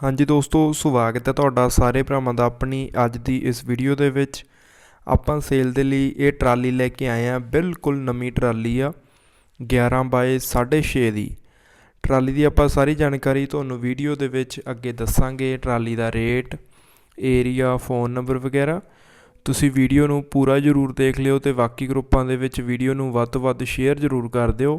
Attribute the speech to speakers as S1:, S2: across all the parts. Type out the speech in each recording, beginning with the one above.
S1: ਹਾਂਜੀ ਦੋਸਤੋ, ਸਵਾਗਤ ਹੈ ਤੁਹਾਡਾ ਸਾਰੇ ਭਰਾਵਾਂ ਦਾ ਆਪਣੀ ਅੱਜ ਦੀ ਇਸ ਵੀਡੀਓ ਦੇ ਵਿੱਚ। ਆਪਾਂ ਸੇਲ ਦੇ ਲਈ ਇਹ ਟਰਾਲੀ ਲੈ ਕੇ ਆਏ ਆ ਬਿਲਕੁਲ ਨਵੀਂ ਟਰਾਲੀ ਆ 11 ਬਾਏ 6.5 ਦੀ। ਟਰਾਲੀ ਦੀ ਆਪਾਂ ਸਾਰੀ ਜਾਣਕਾਰੀ ਤੁਹਾਨੂੰ ਵੀਡੀਓ ਦੇ ਵਿੱਚ ਅੱਗੇ ਦੱਸਾਂਗੇ, ਟਰਾਲੀ ਦਾ ਰੇਟ ਏਰੀਆ ਫੋਨ ਨੰਬਰ ਵਗੈਰਾ। ਤੁਸੀਂ ਵੀਡੀਓ ਨੂੰ ਪੂਰਾ ਜ਼ਰੂਰ ਦੇਖ ਲਿਓ ਤੇ ਬਾਕੀ ਗਰੁੱਪਾਂ ਦੇ ਵਿੱਚ ਵੀਡੀਓ ਨੂੰ ਵੱਧ ਤੋਂ ਵੱਧ ਸ਼ੇਅਰ ਜ਼ਰੂਰ ਕਰ ਦਿਓ।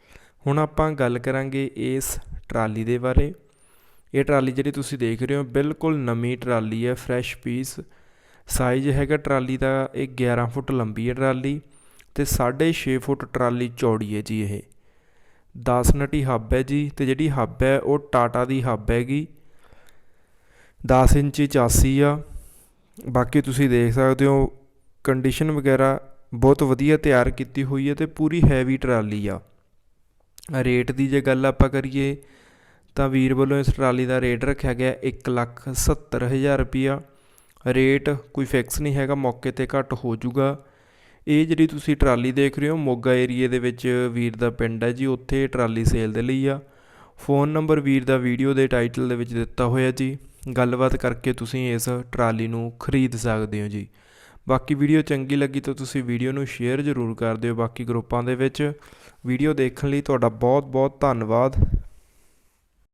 S1: ਹੁਣ ਆਪਾਂ ਗੱਲ ਕਰਾਂਗੇ ਇਸ ਟਰਾਲੀ ਦੇ ਬਾਰੇ। ਇਹ ਟਰਾਲੀ ਜਿਹੜੀ ਤੁਸੀਂ ਦੇਖ ਰਹੇ ਹੋ, ਬਿਲਕੁਲ ਨਵੀਂ ਟਰਾਲੀ ਹੈ ਫਰੈਸ਼ ਪੀਸ ਸਾਈਜ਼ ਹੈਗਾ ਟਰਾਲੀ ਦਾ, ਇਹ 11 ਫੁੱਟ ਲੰਬੀ ਹੈ ਟਰਾਲੀ ਤੇ 6.5 ਫੁੱਟ ਟਰਾਲੀ ਚੌੜੀ ਹੈ ਜੀ ਇਹ। 10 ਨਟੀ ਹੱਬ ਹੈ ਜੀ ਤੇ ਜਿਹੜੀ ਹੱਬ ਹੈ ਉਹ ਟਾਟਾ ਦੀ ਹੱਬ ਹੈਗੀ। 10 ਇੰਚੀ ਚਾਸੀ ਆ। ਬਾਕੀ ਤੁਸੀਂ ਦੇਖ ਸਕਦੇ ਹੋ ਕੰਡੀਸ਼ਨ ਵਗੈਰਾ ਬਹੁਤ ਵਧੀਆ ਤਿਆਰ ਕੀਤੀ ਹੋਈ ਹੈ ਤੇ ਪੂਰੀ ਹੈਵੀ ਟਰਾਲੀ ਆ। ਰੇਟ ਦੀ ਜੇ ਗੱਲ ਆਪਾਂ ਕਰੀਏ, ਤਾਂ ਵੀਰ ਵੱਲੋਂ ਇਸ ਟਰਾਲੀ ਦਾ ਰੇਟ ਰੱਖਿਆ ਗਿਆ ਇੱਕ ਲੱਖ ਸੱਤਰ ਹਜ਼ਾਰ ਰੁਪਈਆ ਰੇਟ ਕੋਈ ਫਿਕਸ ਨਹੀਂ ਹੈਗਾ, ਮੌਕੇ ਤੇ ਘੱਟ ਹੋ ਜਾਊਗਾ। ਇਹ ਜਿਹੜੀ ਤੁਸੀਂ ਟਰਾਲੀ ਦੇਖ ਰਹੇ ਹੋ, ਮੋਗਾ ਏਰੀਏ ਦੇ ਵਿੱਚ ਵੀਰ ਦਾ ਪਿੰਡ ਹੈ ਜੀ, ਉੱਥੇ ਟਰਾਲੀ ਸੇਲ ਦੇ ਲਈ ਆ। ਫੋਨ ਨੰਬਰ ਵੀਰ ਦਾ ਵੀਡੀਓ ਦੇ ਟਾਈਟਲ ਦੇ ਵਿੱਚ ਦਿੱਤਾ ਹੋਇਆ ਜੀ। ਗੱਲਬਾਤ ਕਰਕੇ ਤੁਸੀਂ ਇਸ ਟਰਾਲੀ ਨੂੰ ਖਰੀਦ ਸਕਦੇ ਹੋ ਜੀ। ਬਾਕੀ ਵੀਡੀਓ ਚੰਗੀ ਲੱਗੀ ਤਾਂ ਤੁਸੀਂ ਵੀਡੀਓ ਨੂੰ ਸ਼ੇਅਰ ਜ਼ਰੂਰ ਕਰ ਦਿਓ ਬਾਕੀ ਗਰੁੱਪਾਂ ਦੇ ਵਿੱਚ। ਵੀਡੀਓ ਦੇਖਣ ਲਈ ਤੁਹਾਡਾ ਬਹੁਤ ਬਹੁਤ ਧੰਨਵਾਦ।